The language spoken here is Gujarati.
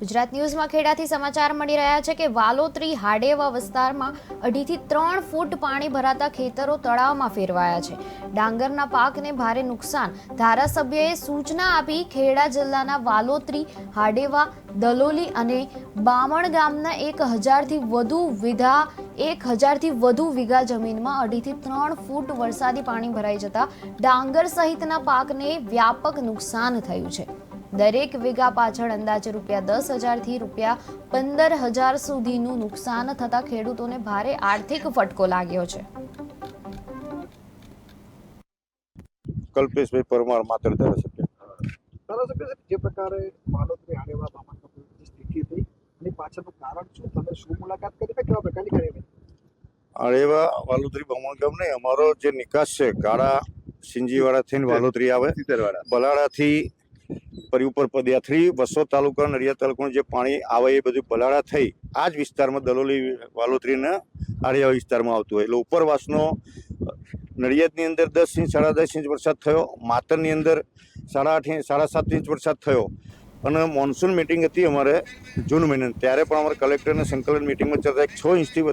ગુજરાત ન્યૂઝમાં ખેડાથી સમાચાર મળી રહ્યા છે કે વાલોત્રી હાડેવા વિસ્તારમાં અઢીથી ત્રણ ફૂટ પાણી ભરાતા ખેતરો તળાવમાં ફેરવાયા છે. ડાંગરના પાકને ભારે નુકસાન. ધારાસભ્યએ સૂચના આપી ખેડા જિલ્લાના વાલોત્રી, હાડેવા, દલોલી અને બામણ ગામના એક હજારથી વધુ વિધા એક હજારથી વધુ વીઘા જમીનમાં અઢીથી ત્રણ ફૂટ વરસાદી પાણી ભરાઈ જતા ડાંગર સહિતના પાકને વ્યાપક નુકસાન થયું છે. દરેક વીઘા પાછળ અંદાજે રૂપિયા દસ હજારથી રૂપિયા પંદર હજાર સુધીનું નુકસાન થતાં ખેડૂતોને ભારે આર્થિક ફટકો લાગ્યો છે. કલ્પેશભાઈ પરમાર માત્ર ધારાસભ્ય. ધારાસભ્ય જે પ્રકારે માલોત્રી આડેવા બાબતમાં જે સ્થિતિ થઈ અને પાછળનું કારણ શું? તમે શું મુલાકાત કરી કેવા પ્રકારની કરી આડેવા વાલોતરી બમણ ગામ નહીં અમારો જે નિકાસ છે ગાળા સિંજીવાળા થઈને વાલોતરી આવે બલાડાથી પરી ઉપર પદયાત્રી વસો તાલુકા નડિયાદ તાલુકાનું જે પાણી આવે એ બધું પલાળા થઈ, આ જ વિસ્તારમાં દલોલી વાલોતરીને આળિયા વિસ્તારમાં આવતું હોય. એટલે ઉપરવાસનો નડિયાદની અંદર દસ ઇંચ, સાડા દસ ઇંચ વરસાદ થયો. માતરની અંદર સાડા આઠ ઇંચ, સાડા સાત ઇંચ વરસાદ થયો. અને મોન્સૂન મિટિંગ હતી અમારે જૂન મહિનાની. ત્યારે પણ અમારે કલેક્ટરને સંકલન મિટિંગમાં ચર્ચા, એક છ ઇંચથી